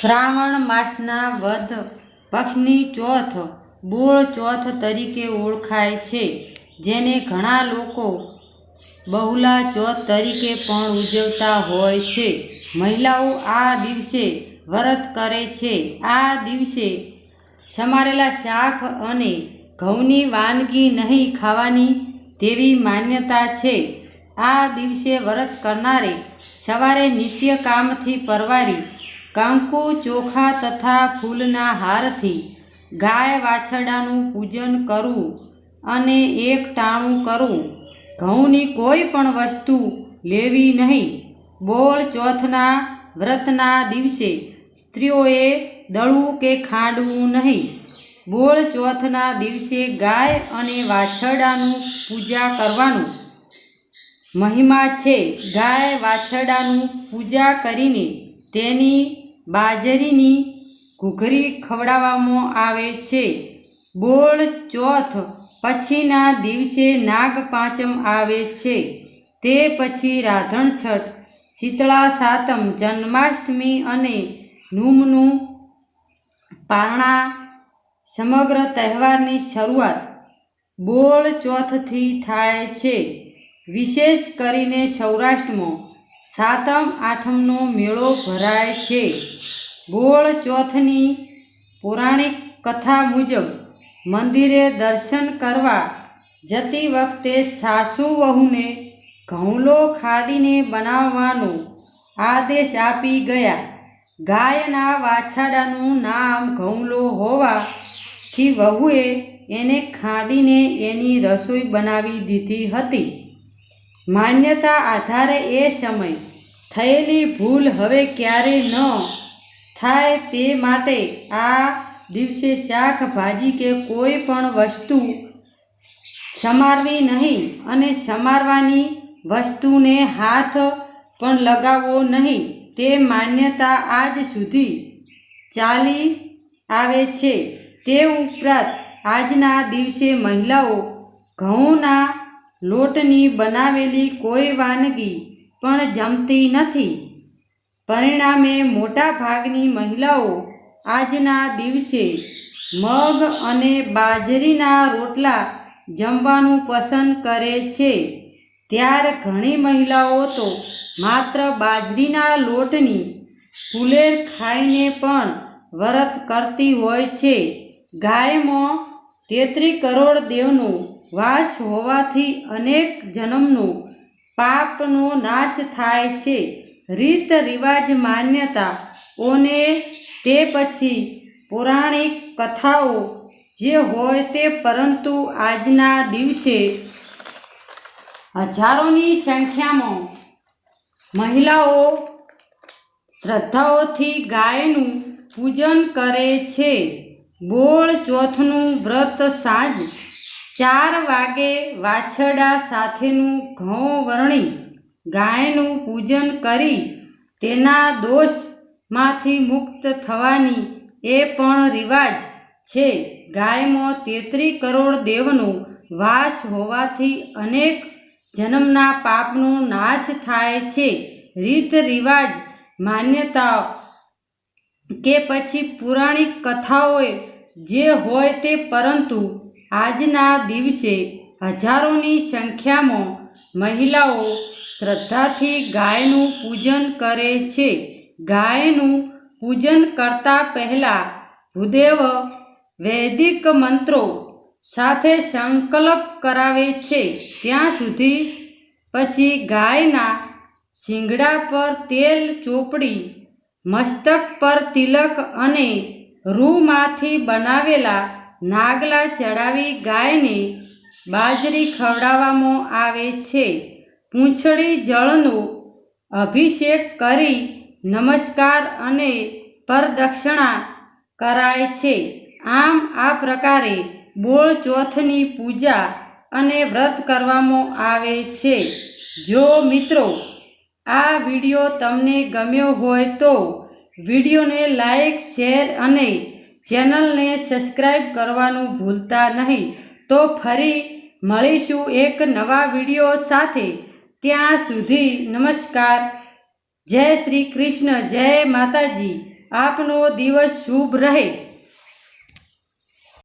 શ્રાવણ માસના વધ પક્ષની ચોથ બોળ ચોથ તરીકે ઓળખાય છે, જેને ઘણા લોકો બહુલા ચોથ તરીકે પણ ઉજવતા હોય છે. મહિલાઓ આ દિવસે વ્રત કરે છે. આ દિવસે સમારેલા શાક અને ઘઉંની વાનગી નહીં ખાવાની તેવી માન્યતા છે. આ દિવસે વ્રત કરનારે સવારે નિત્ય કામથી પરવારી કંકુ, ચોખા તથા ફૂલના હારથી ગાય વાછરડાનું પૂજન કરવું અને એક ટાણું કરવું ઘઉંની કોઈ પણ વસ્તુ લેવી નહીં. બોળ ચોથના વ્રતના દિવસે સ્ત્રીઓએ દળવું કે ખાંડવું નહીં. બોળ ચોથના દિવસે ગાય અને વાછરડાનું પૂજા કરવાનું. મહિમા છે ગાય વાછરડાનું પૂજા કરીને તેની બાજરીની ઘૂઘરી ખવડાવવામાં આવે છે. બોળ ચોથ પછીના દિવસે નાગ પાંચમ આવે છે. તે પછી રાધણ છઠ, શીતળા સાતમ, જન્માષ્ટમી અને નૂમનું પારણા સમગ્ર તહેવારની શરૂઆત બોળ ચોથથી થાય છે. વિશેષ કરીને સૌરાષ્ટ્રમાં સાતમ આઠમનો મેળો ભરાય છે. બોળ ચોથની પૌરાણિક કથા મુજબ મંદિરે દર્શન કરવા જતી વખતે સાસુ વહુને ઘઉંલો ખાડીને બનાવવાનો આદેશ આપી ગયા. ગાયના વાછાડાનું નામ ઘઉંલો હોવાથી વહુએ એને ખાડીને એની રસોઈ બનાવી દીધી હતી. માન્યતા આધારે એ સમય. થયેલી ભૂલ હવે ક્યારેય ન થાય તે માટે આ દિવસે શાકભાજી કે કોઈ પણ વસ્તુ સમારવી નહીં અને સમારવાની વસ્તુને હાથ પણ લગાવવો નહીં. તે માન્યતા આજ સુધી ચાલી આવે છે. તે ઉપરાંત આજના દિવસે મહિલાઓ ઘઉંના લોટની બનાવેલી કોઈ વાનગી પણ જમતી નથી. પરિણામે મોટા ભાગની મહિલાઓ આજના દિવસે મગ અને બાજરીના રોટલા જમવાનું પસંદ કરે છે. ત્યાર ઘણી મહિલાઓ તો માત્ર બાજરીના લોટની ફુલેર ખાઈને પણ વ્રત કરતી હોય છે. ગાયમાં તેત્રી કરોડ દેવનો વાસ હોવાથી અનેક જન્મનો પાપનો નાશ થાય છે. રીત રિવાજ માન્યતાઓને તે પછી પૌરાણિક કથાઓ જે હોય તે પરંતુ આજના દિવસે હજારોની સંખ્યામાં મહિલાઓ શ્રદ્ધાઓથી ગાયનું પૂજન કરે છે. બોળ ચોથનું વ્રત સાંજ ચાર વાગે વાછરડા સાથેનું ઘઉં વરણી, ગાયનું પૂજન કરી તેના દોષમાંથી મુક્ત થવાની એ પણ રિવાજ છે. ગાયમાં તેત્રી કરોડ દેવનો વાસ હોવાથી અનેક જન્મના પાપનો નાશ થાય છે. રીત રિવાજ, માન્યતાઓ કે પછી પુરાણિક કથાઓએ જે હોય તે પરંતુ આજના દિવસે હજારોની સંખ્યામાં મહિલાઓ શ્રદ્ધાથી ગાયનું પૂજન કરે છે. ગાયનું પૂજન કરતા પહેલાં ભૂદેવ વૈદિક મંત્રો સાથે સંકલ્પ કરાવે છે. ત્યાં સુધી પછી ગાયના શિંગડા પર તેલ ચોપડી, મસ્તક પર તિલક અને રૂમાંથી બનાવેલા નાગલા ચડાવી ગાયને બાજરી ખવડાવવામાં આવે છે. પૂંછડી જળનો અભિષેક કરી નમસ્કાર અને પરદક્ષિણા કરાય છે. આમ આ પ્રકારે બોળ ચોથની પૂજા અને વ્રત કરવામાં આવે છે. જો મિત્રો, આ વીડિયો તમને ગમ્યો હોય તો વિડીયોને લાઈક, શેર અને ચેનલને સબસ્ક્રાઈબ કરવાનું ભૂલતા નહીં. તો ફરી મળીશું એક નવા વીડિયો સાથે. ત્યાં સુધી નમસ્કાર. જય શ્રી કૃષ્ણ. જય માતાજી. આપનો દિવસ શુભ રહે.